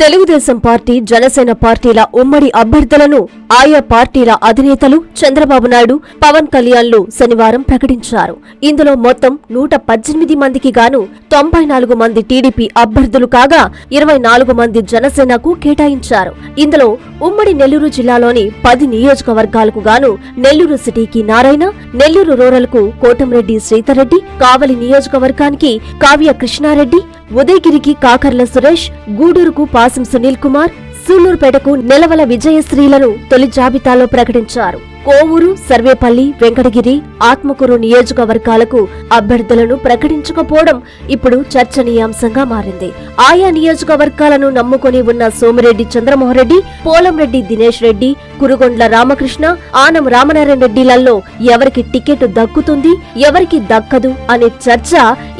Telugu Desam party Janasena పార్టీల ఉమ్మడి అభ్యర్థులను ఆయా పార్టీల అధినేతలు చంద్రబాబు నాయుడు పవన్ కళ్యాణ్లు శనివారం ప్రకటించారు ఇందులో మొత్తం నూట పద్దెనిమిది మందికి గాను తొంభై నాలుగు మంది టీడీపీ అభ్యర్థులు కాగా ఇరవై నాలుగు మంది జనసేనకు కేటాయించారు. ఇందులో ఉమ్మడి నెల్లూరు జిల్లాలోని పది నియోజకవర్గాలకు గాను నెల్లూరు సిటీకి నారాయణ నెల్లూరు రూరల్కు కోటంరెడ్డి శ్రీధర్రెడ్డి కావలి నియోజకవర్గానికి కావ్య కృష్ణారెడ్డి ఉదయగిరికి కాకర్ల సురేష్ గూడూరుకు పాసం సునీల్ కుమార్ సూళ్ళూరుపేటకు నెలవల విజయశ్రీలను తొలి జాబితాలో ప్రకటించారు. కోవూరు సర్వేపల్లి వెంకటగిరి ఆత్మకూరు నియోజకవర్గాలకు అభ్యర్థులను ప్రకటించకపోవడం ఇప్పుడు చర్చనీయాంశంగా మారింది. ఆయా నియోజకవర్గాలను నమ్ముకొని ఉన్న సోమిరెడ్డి చంద్రమోహన్ రెడ్డి పోలంరెడ్డి దినేష్ రెడ్డి కురుగొండ్ల రామకృష్ణ ఆనం రామనారాయణ రెడ్డిలలో ఎవరికి టికెట్ దక్కుతుంది ఎవరికి దక్కదు అనే చర్చ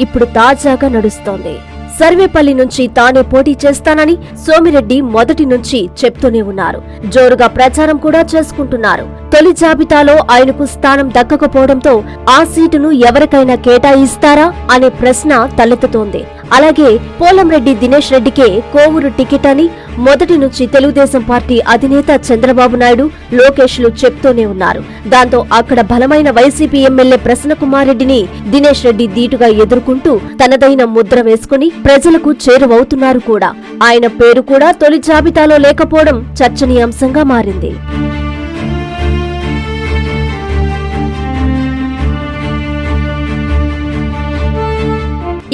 ఇప్పుడు తాజాగా నడుస్తోంది. సర్వేపల్లి నుంచి తానే పోటీ చేస్తానని సోమిరెడ్డి మొదటి నుంచి చెప్తూనే ఉన్నారు. జోరుగా ప్రచారం కూడా చేసుకుంటున్నారు. తొలి జాబితాలో ఆయనకు స్థానం దక్కకపోవడంతో ఆ సీటును ఎవరికైనా కేటాయిస్తారా అనే ప్రశ్న తలెత్తుతోంది. అలాగే పోలంరెడ్డి దినేష్ రెడ్డికే కోవూరు టికెట్ అని మొదటి నుంచి తెలుగుదేశం పార్టీ అధినేత చంద్రబాబు నాయుడు లోకేష్లు చెప్తూనే ఉన్నారు. దాంతో అక్కడ బలమైన వైసీపీ ఎమ్మెల్యే ప్రసన్నకుమార్ రెడ్డిని దినేష్ రెడ్డి దీటుగా ఎదుర్కొంటూ తనదైన ముద్ర వేసుకుని ప్రజలకు చేరువవుతున్నారు కూడా. ఆయన పేరు కూడా తొలి జాబితాలో లేకపోవడం చర్చనీయాంశంగా మారింది.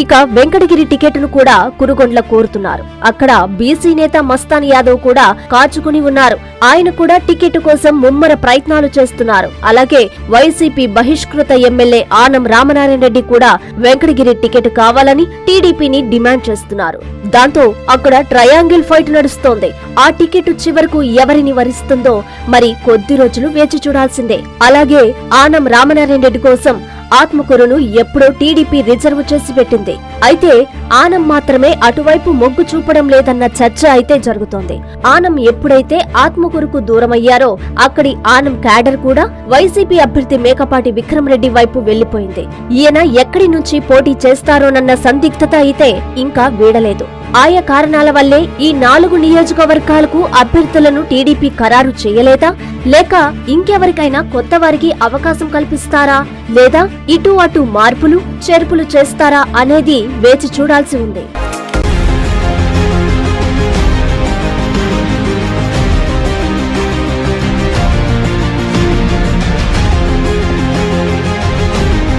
ఇక వెంకటగిరి టికెట్ను కూడా కురుగొండ్ల కోరుతున్నారు. అక్కడ బీసీ నేత మస్తాన్ యాదవ్ కూడా కాచుకుని ఉన్నారు. ఆయన కూడా టికెట్ కోసం ముమ్మర ప్రయత్నాలు చేస్తున్నారు. అలాగే వైసీపీ బహిష్కృత ఎమ్మెల్యే ఆనం రామనారాయణ రెడ్డి కూడా వెంకటగిరి టికెట్ కావాలని టీడీపీని డిమాండ్ చేస్తున్నారు. దాంతో అక్కడ ట్రయాంగిల్ ఫైట్ నడుస్తోంది. ఆ టికెట్ చివరకు ఎవరిని వరిస్తుందో మరి కొద్ది రోజులు వేచి చూడాల్సిందే. అలాగే ఆనం రామనారాయణ రెడ్డి కోసం ఆత్మకూరును ఎప్పుడో టీడీపీ రిజర్వ్ చేసి పెట్టింది. అయితే ఆనం మాత్రమే అటువైపు మొగ్గు చూపడం లేదన్న చర్చ అయితే జరుగుతోంది. ఆనం ఎప్పుడైతే ఆత్మకూరుకు దూరమయ్యారో అక్కడి ఆనం క్యాడర్ కూడా వైసీపీ అభ్యర్థి మేకపాటి విక్రమరెడ్డి వైపు వెళ్ళిపోయింది ఈయన ఎక్కడి నుంచి పోటీ చేస్తారోనన్న సందిగ్ధత అయితే ఇంకా వీడలేదు. ఆయా కారణాల వల్లే ఈ నాలుగు నియోజకవర్గాలకు అభ్యర్థులను టీడీపీ ఖరారు చేయలేదా? లేక ఇంకెవరికైనా కొత్త వారికి అవకాశం కల్పిస్తారా? లేదా ఇటు అటు మార్పులు చేర్పులు చేస్తారా అనేది వేచి చూడాల్సి ఉంది.